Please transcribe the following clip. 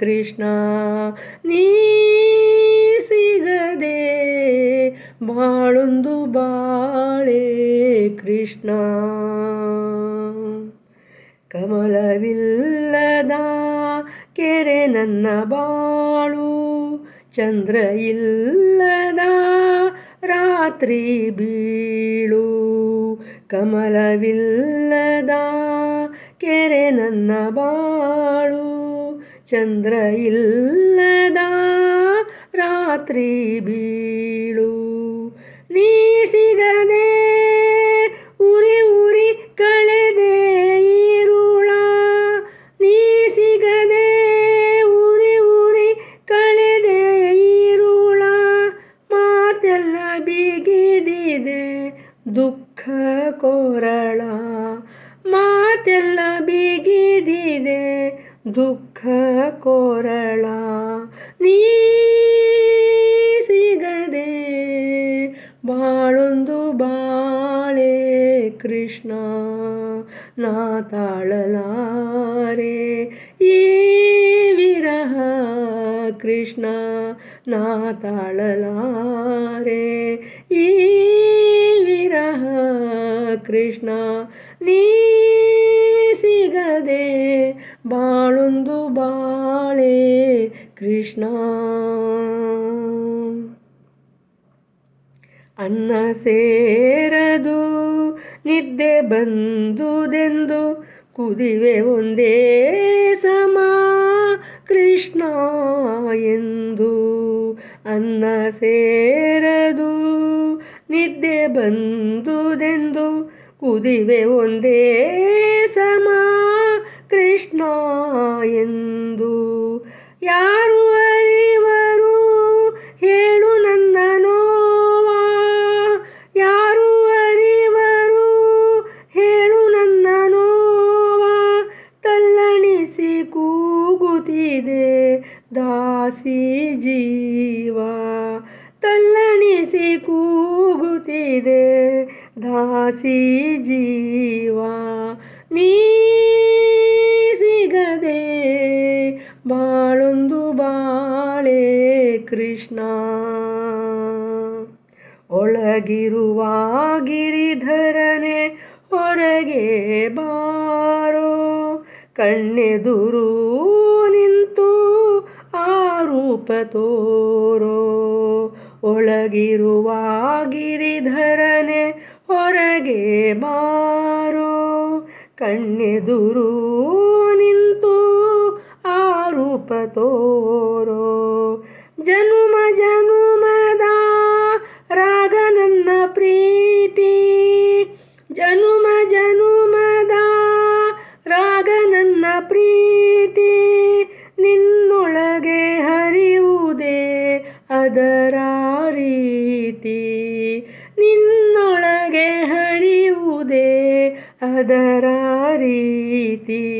ಕೃಷ್ಣ, ನೀ ಸಿಗದೆ ಬಾಳೊಂದು ಬಾಳೆ ಕೃಷ್ಣ. ಕಮಲವಿಲ್ಲದ ಕೆರೆ ನನ್ನ ಬಾಳು, ಚಂದ್ರ ಇಲ್ಲದ ರಾತ್ರಿ ಬೀಳು. ಕಮಲವಿಲ್ಲದ ಕೆರೆ ನನ್ನ ಬಾಳು ಚಂದ್ರ ಇಲ್ಲದ ರಾತ್ರಿ ಬೀಳು. ನೀ ಸಿಗದೆ ಉರಿ ಉರಿ ಕಳೆದೆ ಈರುಳ. ನೀ ಸಿಗದೆ ಉರಿ ಉರಿ ಕಳೆದೆ ಈರುಳ. ಮಾತೆಲ್ಲ ಬಿಗಿದಿದೆ ದುಃಖ ಕೊರಳ. ಮಾತೆಲ್ಲ ಬಿಗಿದಿದೆ ದುಃಖ ಕೊರಳ, ನೀ ಸಿಗದೆ ಬಾಳೊಂದು ಬಾಳೆ ಕೃಷ್ಣ, ನಾ ತಾಳಲಾರೆ ಈ ವಿರಹ ಕೃಷ್ಣ, ನಾ ತಾಳಲಾರೆ ಈ ವಿರಹ ಕೃಷ್ಣ, ನೀ ಬಾಳೊಂದು ಬಾಳೆ ಕೃಷ್ಣ. ಅನ್ನ ಸೇರದು, ನಿದ್ದೆ ಬಂದುದೆಂದು ಕುದಿವೆ ಒಂದೇ ಸಮ ಕೃಷ್ಣ ಎಂದು. ಅನ್ನ ಸೇರದು, ನಿದ್ದೆ ಬಂದುದೆಂದು ಕುದಿವೆ ಒಂದೇ ಸಮ ಕೃಷ್ಣ ಎಂದು ಯಾರು ಅರಿವರು? ಹೇಳು ನನ್ನ ನೋವಾ. ಯಾರು ಅರಿವರು? ಹೇಳು ನನ್ನ ನೋವಾ. ತಲ್ಲಣಿಸಿ ಕೂಗುತ್ತಿದೆ ದಾಸಿ ಜೀವ. ತಲ್ಲಣಿಸಿ ಕೂಗುತ್ತಿದೆ ದಾಸಿ ಜೀವ. ನೀ ಬಾಳೊಂದು ಬಾಳೆ ಕೃಷ್ಣ. ಒಳಗಿರುವ ಗಿರಿಧರನೆ ಹೊರಗೆ ಬಾರೋ. ಕಣ್ಣೆದುರು ನಿಂತು ಆ ರೂಪ ತೋರೋ. ಒಳಗಿರುವ ಗಿರಿಧರನೆ ಹೊರಗೆ ಬಾರೋ. ಕಣ್ಣೆದುರು ನಿಂತು ರೂಪ ಜನುಮ ಜನುಮದ ರಾಗ ನನ್ನ ಪ್ರೀತಿ. ಜನುಮ ಜನುಮದ ರಾಗ ನನ್ನ ಪ್ರೀತಿ. ನಿನ್ನೊಳಗೆ ಹರಿಯುವುದೇ ಅದರ ರೀತಿ. ನಿನ್ನೊಳಗೆ ಹರಿಯುವುದೇ ಅದರ ರೀತಿ.